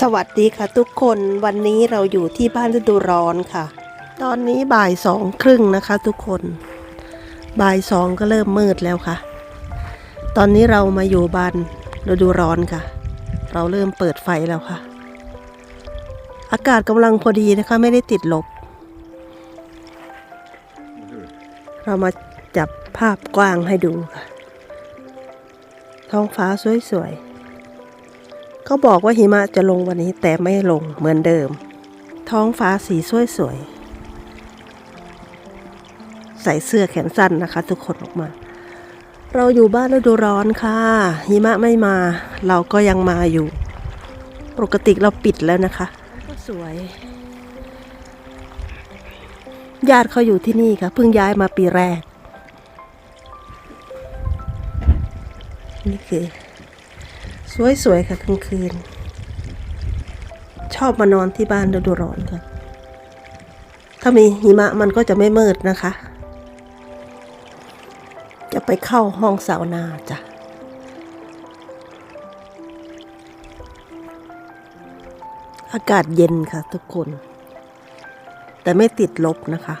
สวัสดีค่ะทุกคนวันนี้เราอยู่ที่บ้านฤดูร้อนค่ะ ตอนนี้บ่ายสองครึ่งนะคะทุกคน บ่ายสองก็เริ่มมืดแล้วค่ะ ตอนนี้เรามาอยู่บ้านฤดูร้อนค่ะ เราเริ่มเปิดไฟแล้วค่ะ อากาศกำลังพอดีนะคะไม่ได้ติดลบ เรามาจับภาพกว้างให้ดูค่ะ ท้องฟ้าสวยๆ เขาบอกว่าหิมะจะลงวันนี้แต่ไม่ลงเหมือนเดิม ท้องฟ้าสีสวยๆใส่เสื้อแขนสั้นนะคะ ทุกคนออกมา เราอยู่บ้านฤดูร้อนค่ะ หิมะไม่มา เราก็ยังมาอยู่ ปกติเราปิดแล้วนะคะ ก็สวย ญาติเขาอยู่ที่นี่ค่ะ เพิ่งย้ายมาปีแรก นี่คือ สวยๆค่ะกลางคืน ชอบมานอนที่บ้านฤดูร้อนค่ะ ถ้ามีหิมะมันก็จะไม่มืดนะคะ จะไปเข้าห้องสาวนาจ้ะอากาศเย็นค่ะทุกคน แต่ไม่ติดลบนะคะ